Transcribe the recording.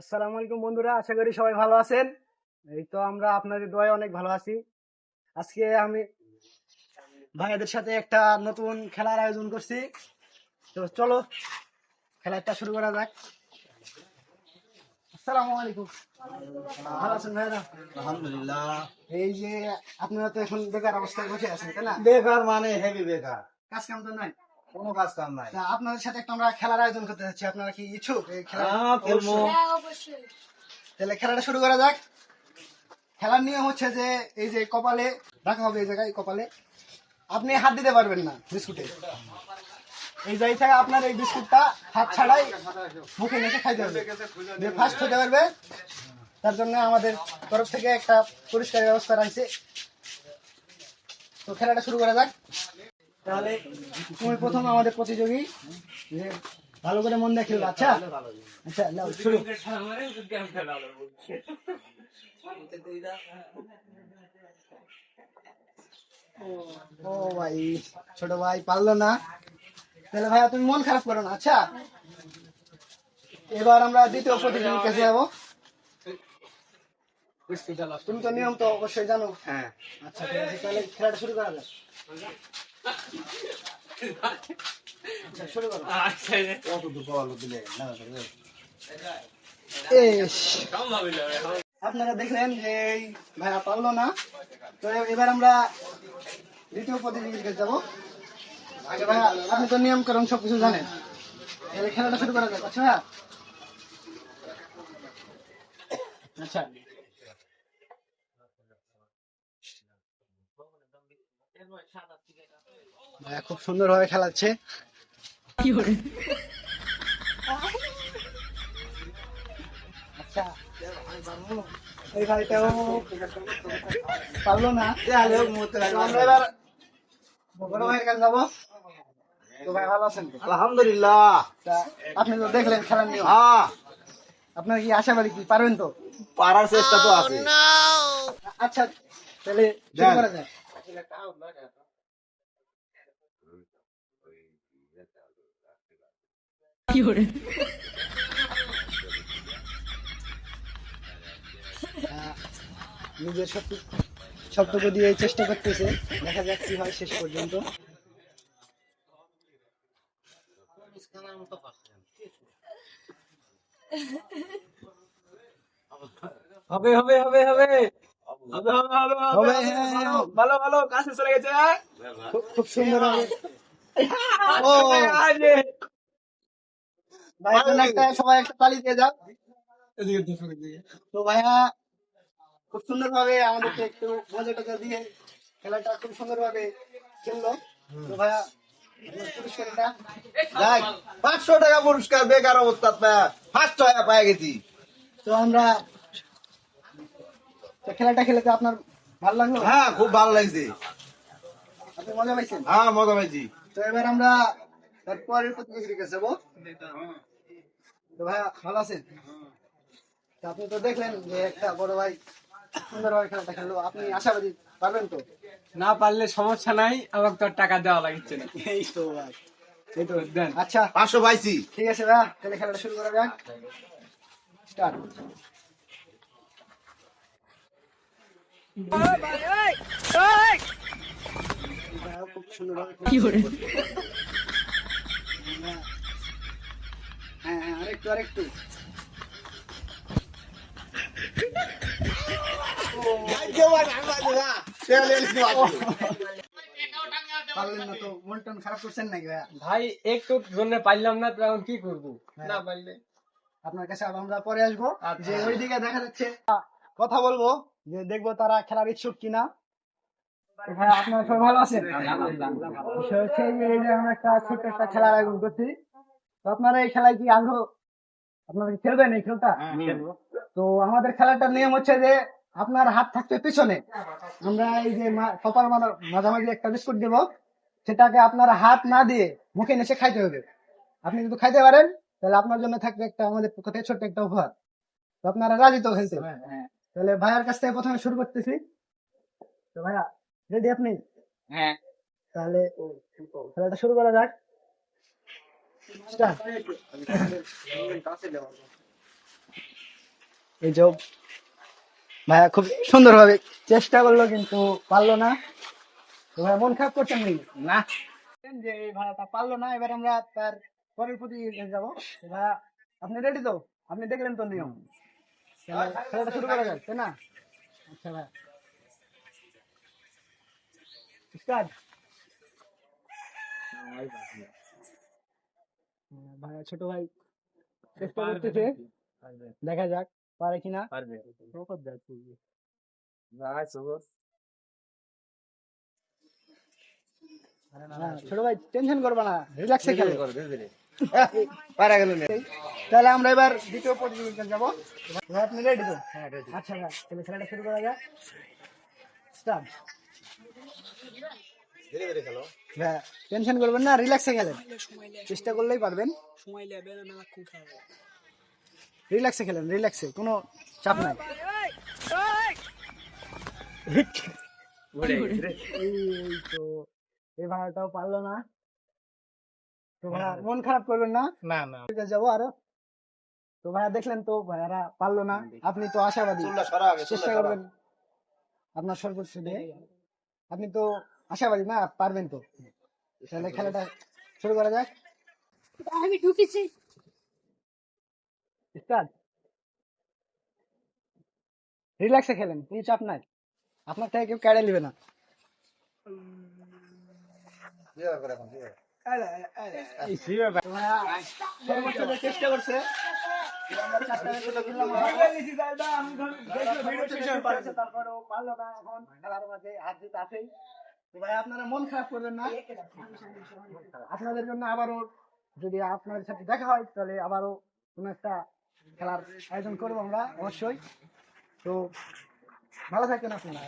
আসসালামু আলাইকুম বন্ধুরা আশা করি সবাই ভালো আছেন। এই তো আমরা আপনাদের দোয়ায় অনেক ভালো আছি। আজকে আমি ভাইয়াদের সাথে একটা নতুন খেলার আয়োজন করছি। তো চলো খেলাটা শুরু করা যাক। আসসালামু আলাইকুম। ভালো আছেন ভাইরা আলহামদুলিল্লাহ। এই যে আপনারা তো এখন বেকার অবস্থায় বসে আছেন তাই না? বেকার মানে হেভি বেকার। কাজ কাম তো নাই? কোনো কাজ কাম নাই। আপনাদের সাথে একটা আমরা খেলার আয়োজন করতে যাচ্ছি। আপনারা কি ইচ্ছুক? এই খেলা হ্যাঁ, তাহলে খেলাটা শুরু করা যাক। খেলার নিয়ম হচ্ছে যে এই যে কপালে রাখা হবে এই জায়গায় কপালে। আপনি হাত দিতে পারবেন না বিস্কুটে। এই জায়গা থেকে আপনার এই বিস্কুটটা হাত ছাড়াই মুখে নেখে খাইতে হবে। যে ফার্স্ট হতে পারবে। তার জন্য আমাদের তরফ থেকে একটা পরিষ্কার ব্যবস্থা রয়েছে তো খেলাটা শুরু করা যাক। তাহলে তুমি প্রথম আমাদের প্রতিযোগী। যে ভালো করে মন খেলবে আচ্ছা? আচ্ছা নাও, শুরু। ও ভাই ছোট ভাই পারল না। তাহলে ভাইয়া তুমি মন খারাপ করো না আচ্ছা? এবার আমরা দ্বিতীয় প্রতিযোগীর কাছে যাব। তুমি তো নিয়ম তো অবশ্যই জানো। হ্যাঁ। আচ্ছা তাহলে খেলাটা শুরু করা যাক। আপনারা দেখলেন যে ভাইয়া পারল না। তো এবার আমরা দ্বিতীয় প্রতিযোগিতা যাব। আচ্ছা আপনি তো নিয়ম করেন সবকিছু জানেন। খেলাটা শুরু করা যাক। আচ্ছা আচ্ছা। খুব সুন্দরভাবে খেলাচ্ছে। আচ্ছা এই ভাইটাও পারল না তাহলে মরতে তো লাগল। আমরা এবার বড় ভাইয়ের কাছে যাব তো ভাই ভালো আছেন আলহামদুলিল্লাহ। আপনি তো দেখলেন খেলার নিয়ম। হ্যাঁ। আপনার কি আশা আশাবাদী কি? পারবেন তো? পারার চেষ্টা তো আছে। আচ্ছা তাহলে শুরু করা যায় আহ, নিজের সব সবটুকু দিয়ে চেষ্টা করতেছে দেখা যাক কি হয় শেষ পর্যন্ত হবে হবে হবে হবে ভালো ভালো কাছে চলে গেছে খুব সুন্দর সবাই একটা তালি দিয়ে যাও তো ভাইয়া খুব সুন্দর ভাবে আমাদেরকে একটু মজা টজা দিয়ে খেলাটা খুব সুন্দর ভাবে খেললো তো ভাইয়া পাঁচশো টাকা পুরস্কার বেকার অবস্থা পাঁচশো টাকা পায় গেছি তো আমরা তো খেলাটা খেলে তো আপনার ভালো লাগল? হ্যাঁ খুব ভালো লাগছে। আপনি মজা পাইছেন? হ্যাঁ মজা পাইছি। তো এবার আমরা তারপরের প্রতিযোগীর কাছে যাব। তো ভাইয়া ভালো আছেন? তো আপনি তো দেখলেন যে একটা বড় ভাই সুন্দরভাবে খেলাটা খেললো। আপনি আশাবাদী পারবেন তো? না পারলে সমস্যা নাই আমাকে তো আর টাকা দেওয়া লাগছে না। এই তো ভাই এই তো। দেন। আচ্ছা পাঁচশো পাইছি। ঠিক আছে ভাইয়া তাহলে খেলাটা শুরু করা যাক। স্টার্ট। আরেকটু আরেকটু ভাই একটু জন্য পারলাম না তো এখন কি করব? না পারলে হ্যাঁ। আপনার কাছে আমরা পরে আসব। আচ্ছা। যে ওইদিকে দেখা যাচ্ছে। কথা বলব যে দেখব তারা খেলার ইচ্ছুক কিনা। আপনারা সবাই ভালো আছেন? বিষয় হচ্ছে এই যে আমরা একটা ছোট্ট একটা খেলার আয়োজন করছি। তো আপনারা এই খেলায় কি আগ্রহ? আপনারা খেলবেন এই খেলটা? তো আমাদের খেলাটার নিয়ম হচ্ছে যে আপনার হাত থাকবে পিছনে। আমরা এই যে কপাল মাঝামাঝি একটা বিস্কুট দেব। সেটাকে আপনার হাত না দিয়ে মুখে নেশে খাইতে হবে। আপনি যদি খাইতে পারেন তাহলে আপনার জন্য থাকবে একটা আমাদের পক্ষ থেকে ছোট্ট একটা উপহার। তো আপনারা রাজি তো খেলতে? তাহলে ভাইয়ার কাছ থেকে প্রথমে শুরু করতেছি। তো ভাইয়া রেডি আপনি? হ্যাঁ। তাহলে খেলাটা শুরু করা যাক। এই যে ভাইয়া খুব সুন্দরভাবে চেষ্টা করল কিন্তু পারল না। তো ভাইয়া মন খারাপ করছেন নাকি? না। যে এই ভাইয়াটা পারল না এবার আমরা তার পরের প্রতি যাব। ভাইয়া আপনি রেডি তো? আপনি দেখলেন তো নিয়ম। তাহলে খেলাটা শুরু করা যাক তাই না? আচ্ছা ভাই। স্টার্ট ভাইয়া ছোট ভাই চেষ্টা করতেছে। দেখা যাক পারে কিনা। পারবে। ছোট ভাই টেনশন করবে না রিল্যাক্সে খেলো পারা গেল তাহলে আমরা এবার দ্বিতীয় প্রতিযোগিতা যাব ভাই আপনি রেডি তো আচ্ছা ভাই তাহলে খেলাটা শুরু করা যাক স্টার্ট ধীরে ধীরে খেলো হ্যাঁ টেনশন করবেন না রিল্যাক্সে খেলেন চেষ্টা করলেই পারবেন রিল্যাক্সে খেলেন রিল্যাক্সে কোনো চাপ নাই এই তো এই ভাড়াটাও পারল না। তো ভাইয়া মন খারাপ করবেন না। না না। ঠিক আছে, যাব আরও। তো ভাইয়া দেখলেন তো ভাইয়ারা পারল না। আপনি তো আশাবাদী। চেষ্টা করবেন। আপনার সর্বোচ্চ দিয়ে। আপনি তো আশাবাদী না পারবেন তো। তাহলে খেলাটা শুরু করা যাক। আমি ঢুকেছি। স্টার্ট রিল্যাক্সে খেলেন কোনো চাপ নাই। আপনার থেকে কেউ কেড়ে নেবে না ধীরে করে এখন, ধীরে। তো ভাইয়া সর্বোচ্চ দিয়ে চেষ্টা করছে আমরা চারটা ম্যাচে খেললাম। তারপরেও পারল না এখন খেলার মাঝে হার জিত আছেই ভাই আপনারা মন খারাপ করবেন না আপনাদের জন্য আবারও যদি আপনাদের সাথে দেখা হয় তাহলে আবারও কোনো একটা খেলার আয়োজন করব আমরা অবশ্যই তো ভালো থাকেন আপনারা